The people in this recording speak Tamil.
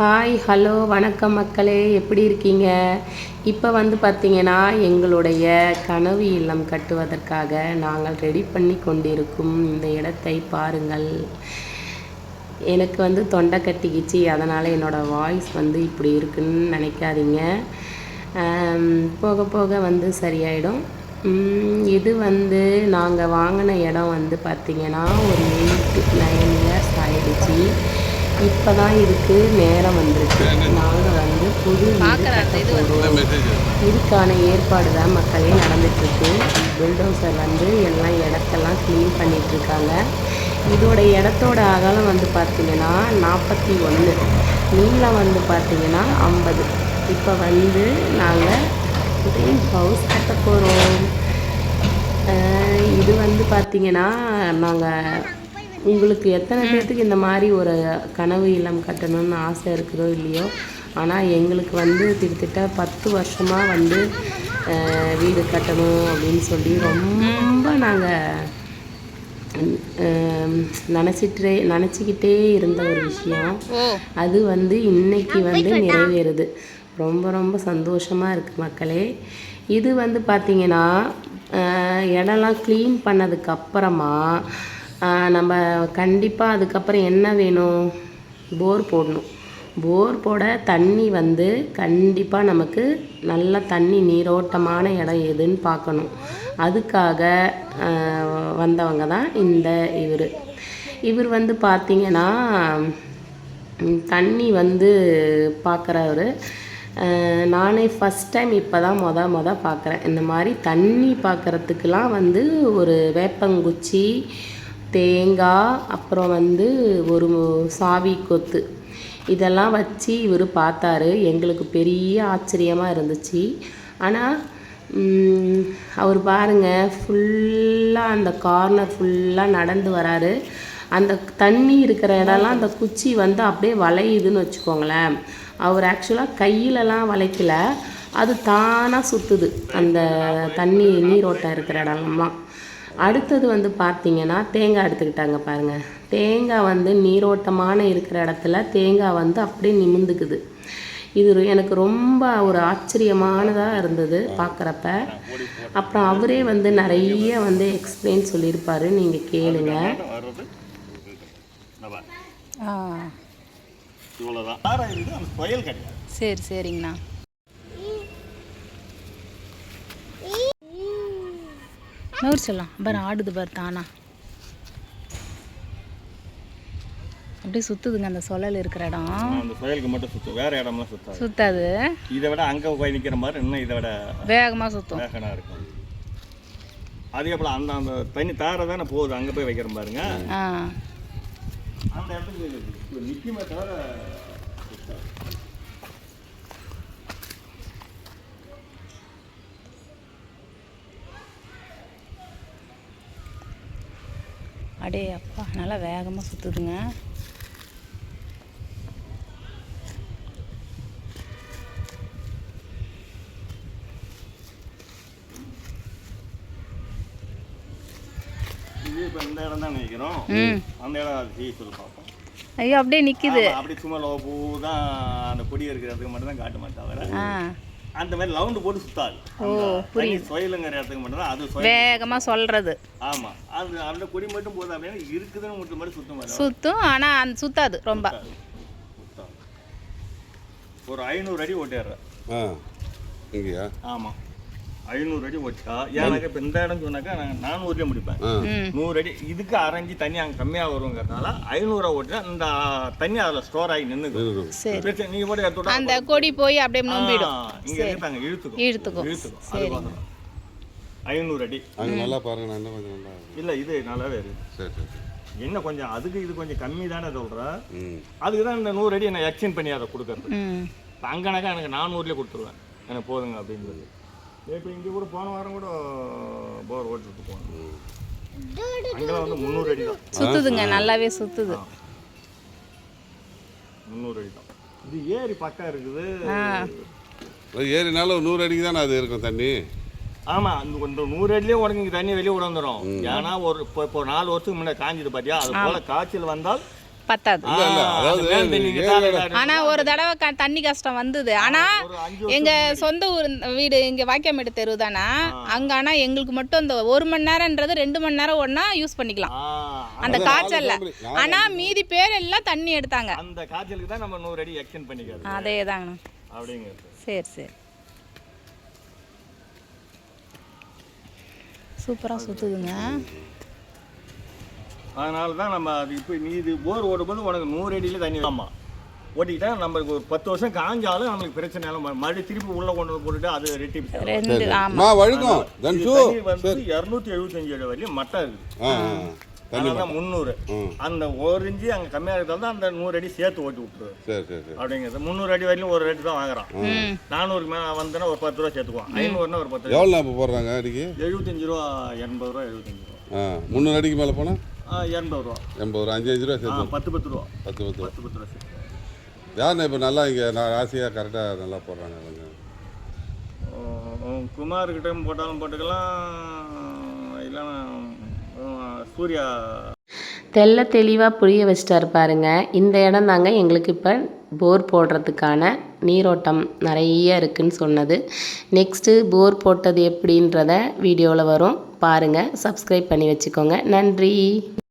ஹாய் ஹலோ வணக்கம் மக்களே. எப்படி இருக்கீங்க? இப்போ வந்து பார்த்தீங்கன்னா எங்களுடைய கனவு இல்லம் கட்டுவதற்காக நாங்கள் ரெடி பண்ணி கொண்டிருக்கும் இந்த இடத்தை பாருங்கள். எனக்கு வந்து தொண்டை கட்டிக்கிச்சு. அதனால் என்னோடய வாய்ஸ் வந்து இப்படி இருக்குன்னு நினைக்காதீங்க. போக போக வந்து சரியாயிடும். இது வந்து நாங்கள் வாங்கின இடம் வந்து பார்த்திங்கன்னா ஒரு எயிட் நைன் இயர்ஸ் ஆயிடுச்சு. இப்போ தான் இதுக்கு நேரம் வந்திருக்கு. நாங்கள் வந்து புது இதுக்கான ஏற்பாடு தான் மக்களே நடந்துட்டுருக்கு. புல்டோசர் வந்து எல்லாம் இடத்தெல்லாம் க்ளீன் பண்ணிகிட்ருக்காங்க இதோட இடத்தோட அகலம் வந்து பார்த்திங்கன்னா நாற்பத்தி ஒன்று நீளம் வந்து பார்த்திங்கன்னா ஐம்பது. இப்போ வந்து நாங்கள் ட்ரீம் ஹவுஸ் கட்ட போகிறோம் இது வந்து பார்த்திங்கன்னா நாங்கள் உங்களுக்கு எத்தனை பேர்த்துக்கு இந்த மாதிரி ஒரு கனவு இல்லம் கட்டணும்னு ஆசை இருக்குதோ இல்லையோ ஆனால் எங்களுக்கு வந்து கிட்டத்தட்ட பத்து வருஷமாக வந்து வீடு கட்டணும் அப்படின்னு சொல்லி ரொம்ப நாங்கள் நினச்சிட்டே நினச்சிக்கிட்டே இருந்த ஒரு விஷயம். அது வந்து இன்னைக்கு வந்து நிறைவேறுது. ரொம்ப ரொம்ப சந்தோஷமாக இருக்குது மக்களே. இது வந்து பார்த்திங்கன்னா இடம்லாம் க்ளீன் பண்ணதுக்கு அப்புறமா அஹ், நம்ம கண்டிப்பாக அதுக்கப்புறம் என்ன வேணும்? போர் போடணும். போர் போட தண்ணி வந்து கண்டிப்பாக நமக்கு நல்ல தண்ணி நீரோட்டமான இடம் எதுன்னு பார்க்கணும். அதுக்காக வந்தவங்க தான் இந்த இவர். இவர் வந்து பார்த்திங்கன்னா தண்ணி வந்து பார்க்குறவர். நானே ஃபஸ்ட் டைம் இப்போ தான் மொத மொத பார்க்குறேன். இந்த மாதிரி தண்ணி பார்க்குறதுக்கெலாம் வந்து ஒரு வேப்பங்குச்சி தேங்காய் அப்புறம் வந்து ஒரு சாவி கொத்து. இதெல்லாம் வச்சு இவர் பார்த்தாரு. எங்களுக்கு பெரிய ஆச்சரியமாக இருந்துச்சு. ஆனால் அவர் பாருங்க ஃபுல்லாக அந்த கார்னர் ஃபுல்லாக நடந்து வராரு. அந்த தண்ணி இருக்கிற இடம்லாம் அந்த குச்சி வந்து அப்படியே வளையுதுன்னு வச்சுக்கோங்களேன். அவர் ஆக்சுவலாக கையிலலாம் வளைக்கல. அது தானாக சுற்றுது அந்த தண்ணி நீரோட்டம் இருக்கிற இடம்லாம். அடுத்தது வந்து பார்த்தீங்கன்னா தேங்காய் எடுத்துக்கிட்டாங்க பாருங்க. தேங்காய் வந்து நீரோட்டமான இருக்கிற இடத்துல தேங்காய் வந்து அப்படியே நிமிந்துக்குது. இது எனக்கு ரொம்ப ஒரு ஆச்சரியமானதாக இருந்தது பார்க்குறப்ப. அப்புறம் அவரே வந்து நிறைய வந்து எக்ஸ்பிளைன் சொல்லியிருப்பாரு நீங்கள் கேளுங்க. வர்றது நம்ம ஆ இவ்வளோதான் ஆறாக இருக்குது அந்த புயல் கிடையாது சரி சரிங்கண்ணா நூறு சொல்லலாம். பாரு ஆடுது பாரு தானா. அப்படியே சுத்துதுங்க அந்த சொலல் இருக்கிற இடம். அந்த புயலுக்கு மட்டும் சுற்றும் வேற இடம்லாம் சுத்தாது. சுத்தாது. இதை விட அங்கே போய் நிற்கிற மாதிரி இன்னும் இதை விட வேகமா சுத்தும். வேகனாக இருக்கும். அதே போல் அந்த அந்த தண்ணி தார தானே போகுது. அங்கே போய் வைக்கிற பாருங்க. அந்த இடத்துக்கு நிற்குமே தவிர சுத்தாது. அடே அப்பா நல்லா வேகமா சுத்துதுங்க இது இப்போ இந்த இடம் தான் நினைக்கிறோம் ம் அந்த இடம் அது செய்ய சொல்லி பார்ப்போம் ஐயோ அப்படியே நிக்குது. அப்படி சும்மா லோ பூ தான் அந்த கொடி இருக்கிறதுக்கு மட்டும் தான் காட்டுமா தவிர அந்த மாதிரி லவுண்டு போட்டு சுத்தாது. தண்ணி சுயலுங்கிற இடத்துக்கு மட்டும் தான் அது வேகமா சொல்றது. ஆமா. அது அந்த கொடி மட்டும் போதும் அப்படின்னா இருக்குதுன்னு மட்டும் மட்டும் சுத்தம் சுத்தும் ஆனா அந்த சுத்தாது ரொம்ப. சுத்தம் ஒரு ஐநூறு அடி ஓட்டிடுறேன். ஆ இங்கேயா? ஆமா. ஐநூறு அடி ஓட்டா எனக்கு இப்போ இந்த இடம் சொன்னாக்கா நான் நானூறுலேயே முடிப்பேன். நூறு அடி இதுக்கு அரைஞ்சி தண்ணி அங்கே கம்மியாக வருங்கிறதுனால ஐநூறுரூவா ஓட்டினா இந்த தண்ணி அதில் ஸ்டோர் ஆகி பிரச்சனை நீங்கள் போட்டு எடுத்து அந்த கொடி போய் அப்படியே நம்பிடும். இங்கே இருப்பாங்க இழுத்துக்கும். இழுத்துக்கும். இழுத்துக்கும். அது ஐநூறு அடி. அங்கே நல்லா பாருங்க நான் இன்னும் கொஞ்சம் நல்லா இல்லை இது நல்லாவே இருக்கு. சரி சரி என்ன கொஞ்சம் அதுக்கு இது கொஞ்சம் கம்மி தானே சொல்கிறேன் அதுக்கு தான் இந்த நூறு அடி நான் எக்ஸ்சேஞ்ச் பண்ணி அதை கொடுக்குறது. அங்கனாக்கா எனக்கு நானூறுலேயே கொடுத்துருவேன். எனக்கு போதுங்க அப்படின்னு சொல்லி. இப்போ இங்கே கூட போன வாரம் கூட போர் ஓட்டிட்டு போனோம். அங்கெல்லாம் வந்து முந்நூறு அடி தான். சுத்துதுங்க நல்லாவே சுத்துது. முந்நூறு அடி தான். இது ஏரி பக்கம் இருக்குது. ஒரு நூறு அடிக்கு தானே அது இருக்கும் தண்ணி? ஆமா அந்த கொஞ்சம் நூறு அடியிலே உடனே இங்க தண்ணி வெளியே விட வந்துடும் ஏன்னா ஒரு இப்போ இப்போ நாலு வருஷத்துக்கு முன்னாடி காஞ்சிது பாத்தியா? அது போல காய்ச்சல் வந்தால் பத்தாது. அந்த. ஆனா ஒரு தடவை க தண்ணி கஷ்டம் வந்தது. ஆனா எங்க சொந்த ஊர் வீடு இங்க வாக்கியமேட்டு தெரு தானா? அங்க ஆனா எங்களுக்கு மட்டும் இந்த ஒரு மணி நேரம்ன்றது ரெண்டு மணி நேரம் ஒண்ணா யூஸ் பண்ணிக்கலாம். அந்த காய்ச்சல்ல. ஆனா மீதி பேர் எல்லாம் தண்ணி எடுத்தாங்க. அந்த காய்ச்சலுக்கு தான் நம்ம நூறு அடி எக்ஸ்டெண்ட் பண்ணிக்கிறது. அதே தாங்க சரி சரி. சூப்பரா சுத்துதுங்க. அதனால தான் நம்ம அது இப்போ நீ இது போர் ஓடும்போது உனக்கு நூறு அடியில் தண்ணி ஆமாம் ஓட்டிக்கிட்டா நம்மளுக்கு ஒரு பத்து வருஷம் காஞ்சாலும் நம்மளுக்கு பிரச்சனை இல்லை. மறுபடியும் திருப்பி உள்ளே கொண்டு வந்து போட்டுட்டு அது ரெட்டி வந்து இரநூத்தி எழுபத்தஞ்சு அடி வரையும் மட்டை இருக்குது. அதனால தான் முந்நூறு. அந்த ஒரு இன்ச்சு அங்கே கம்மியாக இருக்கிறதால அந்த நூறு அடி சேர்த்து ஓட்டி விட்டுரு சரி சரி சரி. அப்படிங்கிறது. முந்நூறு அடி வரையிலும் ஒரு ரேட்டு தான் வாங்குறான். நானூறுக்கு மேலே வந்தோன்னா ஒரு பத்து ரூபா சேர்த்துக்குவான். ஐநூறுனா ஒரு பத்து ரூபா. எவ்வளோ இப்போ போடுறாங்க அடிக்கு? எழுபத்தஞ்சு ரூபா எண்பது ரூபா எழுபத்தஞ்சு ரூபா. முந்நூறு அடிக்கு மேலே போனால்? எண்பது ரூபா. எண்பது ரூபா. அஞ்சு அஞ்சு ரூபா சேர்த்து. பத்து பத்து ரூபா. பத்து பத்து பத்து பத்து ரூபா சேர்த்து. யாருண்ணா இப்போ நல்லா இங்கே நான் ராசியாக கரெக்டாக நல்லா போடுறாங்க அவங்க குமார்கிட்ட போட்டாலும் போட்டுக்கலாம். இல்லைன்னா சூர்யா. தெள்ள தெளிவாக புரிய வச்சிட்டாரு பாருங்க. இந்த இடம் தாங்க எங்களுக்கு இப்போ போர் போடுறதுக்கான நீரோட்டம் நிறைய இருக்குன்னு சொன்னது. நெக்ஸ்ட்டு போர் போட்டது எப்படின்றத வீடியோவில் வரும். பாருங்கள் சப்ஸ்கிரைப் பண்ணி வச்சுக்கோங்க. நன்றி.